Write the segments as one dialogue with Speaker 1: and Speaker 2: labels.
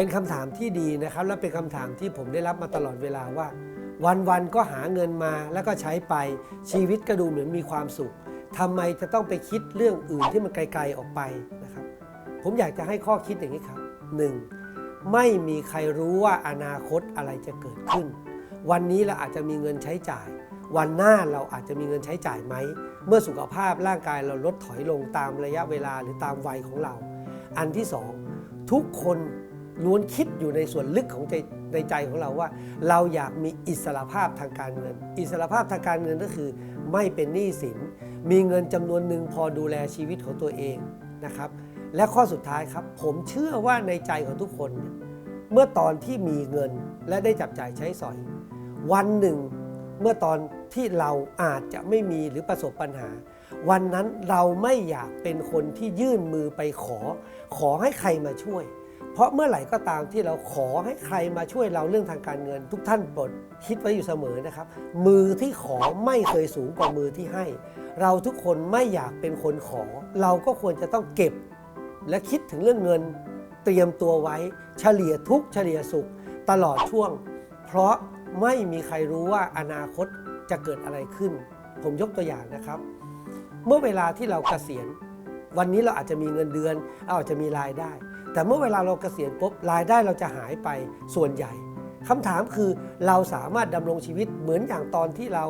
Speaker 1: เป็นคำถามที่ดีนะครับ และเป็นคำถามที่ผมได้รับมาตลอดเวลาว่า วันๆก็หาเงินมาแล้วก็ใช้ไปชีวิตก็ดูเหมือนมีความสุขทำไมจะต้องไปคิดเรื่องอื่นที่มันไกลๆออกไปนะครับ ผมอยากจะให้ข้อคิดอย่างนี้ครับ 1. ไม่มีใครรู้ว่าอนาคตอะไรจะเกิดขึ้น วันนี้เราอาจจะมีเงินใช้จ่าย วันหน้าเราอาจจะมีเงินใช้จ่ายไหม เมื่อสุขภาพร่างกายเราลดถอยลงตามระยะเวลาหรือตามวัยของเรา อันที่สองทุกคน ล้วนคิดอยู่ในส่วนลึกของใจในใจของเราว่า เราอยากมีอิสระภาพทางการเงิน อิสระภาพทางการเงินก็คือ ไม่เป็นหนี้สิน มีเงินจำนวนหนึ่งพอดูแลชีวิตของตัวเองนะครับ และข้อสุดท้ายครับ ผมเชื่อว่าในใจของทุกคน เมื่อตอนที่มีเงินและได้จับจ่ายใช้สอย วันหนึ่ง เมื่อตอนที่เราอาจจะไม่มีหรือประสบปัญหา วันนั้นเราไม่อยากเป็นคนที่ยื่นมือไปขอ ขอให้ใครมาช่วย ราะเมื่อไหร่ก็ตามที่เราขอให้ใครมาช่วยเราเรื่องทางการเงิน ทุกท่านโปรดคิดไว้อยู่เสมอนะครับ มือที่ขอไม่เคยสูงกว่ามือที่ให้ เราทุกคนไม่อยากเป็นคนขอ เราก็ควรจะต้องเก็บ และคิดถึงเรื่องเงิน เตรียมตัวไว้ เฉลี่ยทุกเฉลี่ยสุข ตลอดช่วง เพราะไม่มีใครรู้ว่าอนาคตจะเกิดอะไรขึ้น ผมยกตัวอย่างนะครับ เมื่อเวลาที่เราเกษียณ วันนี้เราอาจจะมีเงินเดือนเราอาจจะมีรายได้ แต่เมื่อเวลาเราเกษียณปุ๊บรายได้เราจะหายไปส่วนใหญ่คำถามคือเราสามารถดำรงชีวิตเหมือนอย่างตอนที่เรา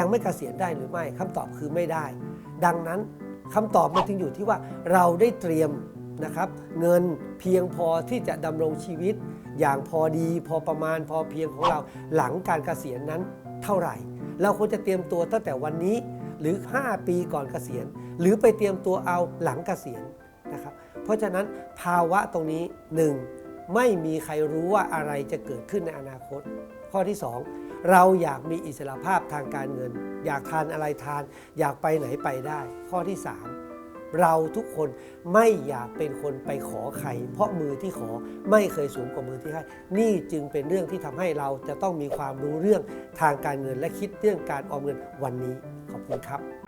Speaker 1: ยังไม่เกษียณได้หรือไม่คำตอบคือไม่ได้ ดังนั้นคำตอบมันถึงอยู่ที่ว่าเราได้เตรียมนะครับ เงินเพียงพอที่จะดำรงชีวิต อย่างพอดีพอประมาณพอเพียงของเราหลังการเกษียณนั้นเท่าไหร่ เราควรจะเตรียมตัวตั้งแต่วันนี้หรือ 5 ปีก่อนเกษียณ หรือไปเตรียมตัวเอาหลังเกษียณนะครับ เพราะฉะนั้นภาวะตรงนี้ 1. ไม่มีใครรู้ว่าอะไรจะเกิดขึ้นในอนาคต ข้อที่ 2 เราอยากมีอิสระภาพทางการเงิน อยากทานอะไรทาน อยากไปไหนไปได้ ข้อที่ 3 เราทุกคนไม่อยากเป็นคนไปขอใคร เพราะมือที่ขอไม่เคยสูงกว่ามือที่ให้ นี่จึงเป็นเรื่องที่ทำให้เราจะต้องมีความรู้เรื่องทางการเงิน และคิดเรื่องการออมเงินวันนี้ขอบคุณครับ